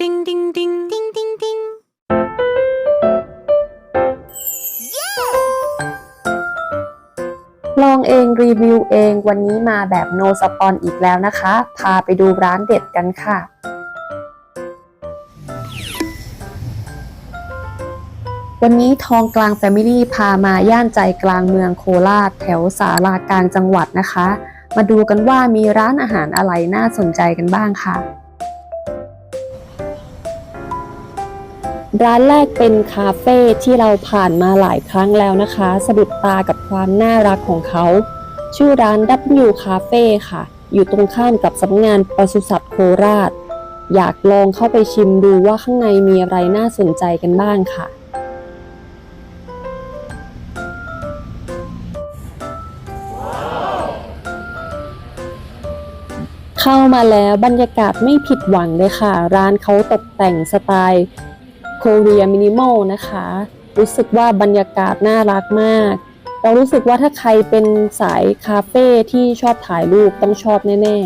ติ้งติ้ลองเองรีวิวเองวันนี้มาแบบโนสปอนอีกแล้วนะคะ พาไปดูร้านเด็ดกันค่ะวันนี้ทองกลางแฟมิลี่พามาย่านใจกลางเมืองโคราชแถวสารากลางจังหวัดนะคะ มาดูกันว่ามีร้านอาหารอะไรน่าสนใจกันบ้างค่ะ ร้านแรกเป็นคาเฟ่ที่เราผ่านมาหลายครั้งแล้วนะคะ สะดุดตากับความน่ารักของเขา ชื่อร้าน W Cafe ค่ะ อยู่ตรงข้ามกับสำนักงานปศุสัตว์โคราช อยากลองเข้าไปชิมดูว่าข้างในมีอะไรน่าสนใจกันบ้างค่ะ เข้ามาแล้วบรรยากาศไม่ผิดหวังเลยค่ะ ร้านเขาตกแต่งสไตล์ โคเรียมินิมอลนะคะ รู้สึกว่าบรรยากาศน่ารักมาก เรารู้สึกว่าถ้าใครเป็นสายคาเฟ่ที่ชอบถ่ายรูปต้องชอบแน่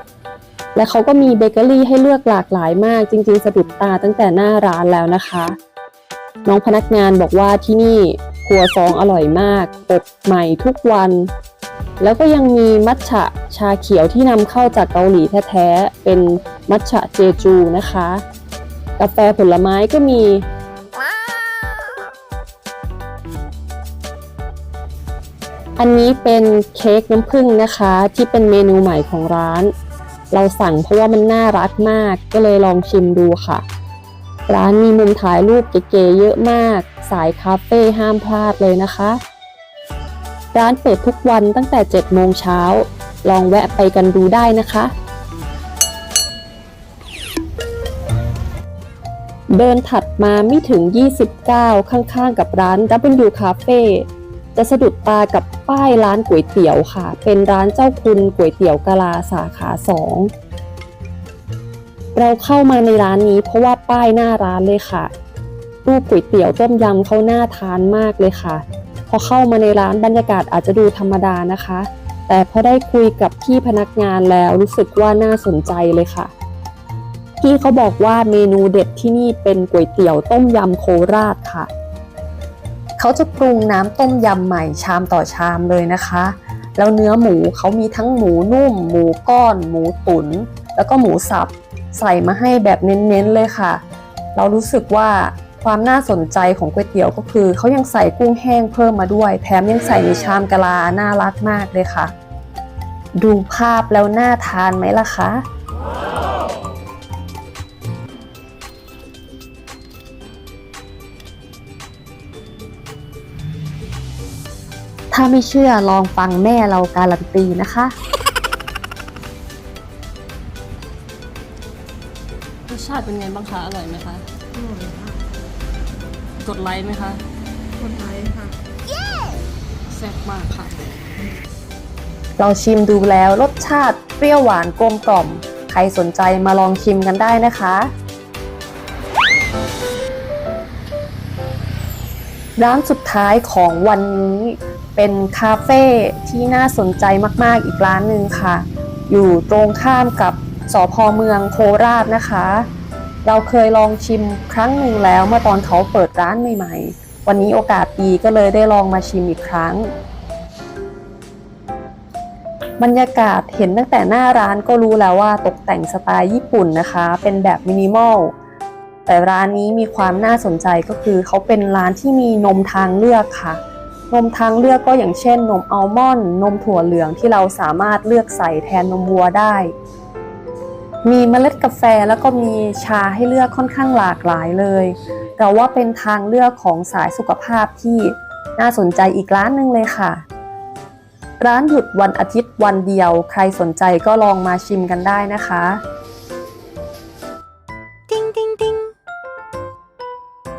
ๆ และเขาก็มีเบเกอรี่ให้เลือกหลากหลายมาก จริงๆสะดุดตาตั้งแต่หน้าร้านแล้วนะคะ น้องพนักงานบอกว่าที่นี่ครัวซองอร่อยมากอบใหม่ทุกวัน แล้วก็ยังมีมัทฉะชาเขียวที่นำเข้าจากเกาหลีแท้ๆ เป็นมัทฉะเจจูนะคะ กาแฟผลไม้ก็มี อันนี้เป็นเค้กน้ำผึ้งนะคะ ที่เป็นเมนูใหม่ของร้าน เราสั่งเพราะว่ามันน่ารักมากก็เลยลองชิมดูค่ะ ร้านมีมุมถ่ายรูปเก๋ๆเยอะมาก สายคาเฟ่ห้ามพลาดเลยนะคะ ร้านเปิดทุกวันตั้งแต่ 7 โมงเช้า ลองแวะไปกันดูได้นะคะ เดินถัดมาไม่ถึง 29 ข้างๆ กับร้าน W Cafe จะสะดุดตากับป้ายร้านก๋วยเตี๋ยวค่ะ เป็นร้านเจ้าคุณก๋วยเตี๋ยวกะลาสาขา 2 เราเข้ามาในร้านนี้เพราะว่าป้ายหน้าร้านเลยค่ะ รูปก๋วยเตี๋ยวต้มยำเขาน่าทานมากเลยค่ะ พอเข้ามาในร้านบรรยากาศอาจจะดูธรรมดานะคะ แต่พอได้คุยกับพี่พนักงานแล้วรู้สึกว่าน่าสนใจเลยค่ะ พี่เขาบอกว่าเมนูเด็ดที่นี่เป็นก๋วยเตี๋ยวต้มยำโคราชค่ะ เขาจะปรุงน้ำต้มยำใหม่ชามต่อชามเลยนะคะ แล้วเนื้อหมูเขามีทั้งหมูนุ่ม หมูก้อน หมูตุ๋นแล้วก็หมูสับ ใส่มาให้แบบเน้นๆเลยค่ะ เรารู้สึกว่าความน่าสนใจของก๋วยเตี๋ยวก็คือเขายังใส่กุ้งแห้งเพิ่มมาด้วย แถมยังใส่ในชามกะลาน่ารักมากเลยค่ะ ดูภาพแล้วน่าทานไหมล่ะคะ ถ้าไม่เชื่อลองฟังแม่เราการันตีนะคะ รสชาติเป็นไงบ้างคะ อร่อยไหมคะ อร่อยค่ะกดไลค์ไหมคะ คนไทยค่ะ แซ่บมากค่ะ เราชิมดูแล้วรสชาติเปรี้ยวหวานกลมกล่อม ใครสนใจมาลองชิมกันได้นะคะ ร้านสุดท้ายของวันนี้ เป็นคาเฟ่ที่น่าสนใจมากๆอีกร้านหนึ่งค่ะ อยู่ตรงข้ามกับสพเมืองโคราชนะคะ เราเคยลองชิมครั้งหนึ่งแล้วเมื่อตอนเขาเปิดร้านใหม่ๆ วันนี้โอกาสดีก็เลยได้ลองมาชิมอีกครั้ง บรรยากาศเห็นตั้งแต่หน้าร้านก็รู้แล้วว่าตกแต่งสไตล์ญี่ปุ่นนะคะ เป็นแบบมินิมอลแต่ร้านนี้มีความน่าสนใจก็คือเขาเป็นร้านที่มีนมทางเลือกค่ะ นมทางเลือกก็อย่างเช่น นมอัลมอนด์นมถั่วเหลืองที่เราสามารถเลือกใส่แทนนมวัวได้ มีเมล็ดกาแฟแล้วก็มีชาให้เลือกค่อนข้างหลากหลายเลยเราว่าเป็นทางเลือกของสายสุขภาพที่น่าสนใจอีกร้านหนึ่งเลยค่ะ ร้านหยุดวันอาทิตย์วันเดียว ใครสนใจก็ลองมาชิมกันได้นะคะ